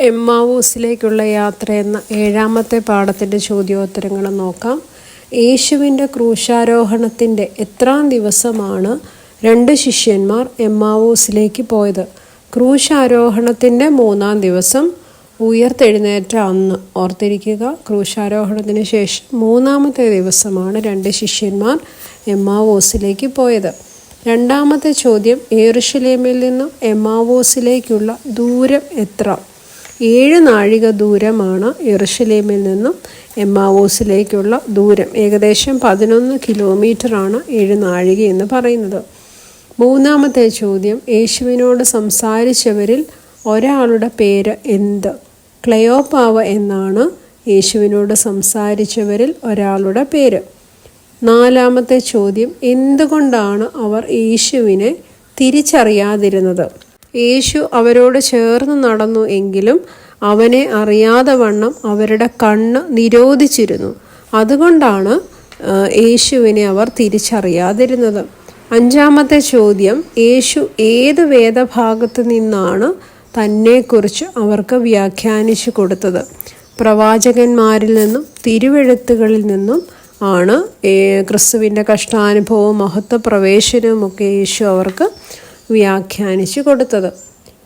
എമ്മാവൂസിലേക്കുള്ള യാത്ര എന്ന ഏഴാമത്തെ പാഠത്തിന്റെ ചോദ്യോത്തരങ്ങൾ നോക്കാം. യേശുവിന്റെ ക്രൂശാരോഹണത്തിന്റെ എത്രാം ദിവസമാണ് രണ്ട് ശിഷ്യന്മാർ എമ്മാവൂസിലേക്ക് പോയത്. ക്രൂശാരോഹണത്തിന്റെ മൂന്നാം ദിവസം ഉയർത്തെഴുന്നേറ്റ അന്ന്. ഓർത്തിരിക്കുക ക്രൂശാരോഹണത്തിന് ശേഷം മൂന്നാമത്തെ ദിവസമാണ് രണ്ട് ശിഷ്യന്മാർ എമ്മാവോസിലേക്ക് പോയത്. രണ്ടാമത്തെ ചോദ്യം ഏറുഷലേമിൽ നിന്നും എമ്മാവോസിലേക്കുള്ള ദൂരം എത്ര? ഏഴ് നാഴിക ദൂരമാണ് എറുഷലേമിൽ നിന്നും എമ്മാവോസിലേക്കുള്ള ദൂരം. ഏകദേശം പതിനൊന്ന് കിലോമീറ്ററാണ് ഏഴ് നാഴിക എന്ന് പറയുന്നത്. മൂന്നാമത്തെ ചോദ്യം യേശുവിനോട് സംസാരിച്ചവരിൽ ഒരാളുടെ പേര് എന്ത്? ക്ലയോപാവ എന്നാണ് യേശുവിനോട് സംസാരിച്ചവരിൽ ഒരാളുടെ പേര്. നാലാമത്തെ ചോദ്യം എന്തുകൊണ്ടാണ് അവർ യേശുവിനെ തിരിച്ചറിയാതിരുന്നത്? യേശു അവരോട് ചേർന്ന് നടന്നു എങ്കിലും അവനെ അറിയാതെ വണ്ണം അവരുടെ കണ്ണ് നിരോധിച്ചിരുന്നു. അതുകൊണ്ടാണ് യേശുവിനെ അവർ തിരിച്ചറിയാതിരുന്നത്. അഞ്ചാമത്തെ ചോദ്യം യേശു ഏത് വേദഭാഗത്ത് നിന്നാണ് തന്നെക്കുറിച്ച് അവർക്ക് വ്യാഖ്യാനിച്ചു കൊടുത്തത്? പ്രവാചകന്മാരിൽ നിന്നും തിരുവെഴുത്തുകളിൽ നിന്നും ആണ് ക്രിസ്തുവിന്റെ കഷ്ടാനുഭവവും മഹത്വ പ്രവേശനവും ഒക്കെ യേശു അവർക്ക് വ്യാഖ്യാനിച്ചു കൊടുത്തത്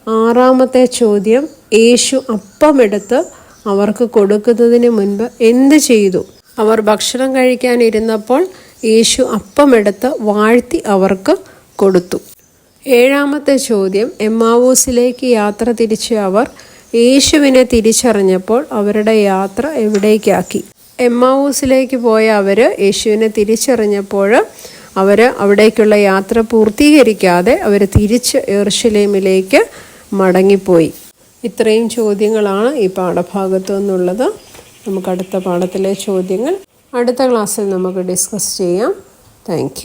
ആറാമത്തെ ചോദ്യം യേശു അപ്പമെടുത്ത് അവർക്ക് കൊടുക്കുന്നതിന് മുൻപ് എന്ത് ചെയ്തു? അവർ ഭക്ഷണം കഴിക്കാനിരുന്നപ്പോൾ യേശു അപ്പമെടുത്ത് വാഴ്ത്തി അവർക്ക് കൊടുത്തു. ഏഴാമത്തെ ചോദ്യം എമ്മാവൂസിലേക്ക് യാത്ര തിരിച്ച അവർ യേശുവിനെ തിരിച്ചറിഞ്ഞപ്പോൾ അവരുടെ യാത്ര എവിടേക്കാക്കി? എമ്മാവൂസിലേക്ക് പോയ അവർ യേശുവിനെ തിരിച്ചറിഞ്ഞപ്പോൾ അവർ അവിടേക്കുള്ള യാത്ര പൂർത്തീകരിക്കാതെ അവർ തിരിച്ച് എർഷലേമിലേക്ക് മടങ്ങിപ്പോയി. ഇത്രയും ചോദ്യങ്ങളാണ് ഈ പാഠഭാഗത്തു നിന്നുള്ളത്. നമുക്ക് അടുത്ത പാഠത്തിലെ ചോദ്യങ്ങൾ അടുത്ത ക്ലാസ്സിൽ നമുക്ക് ഡിസ്കസ് ചെയ്യാം. താങ്ക്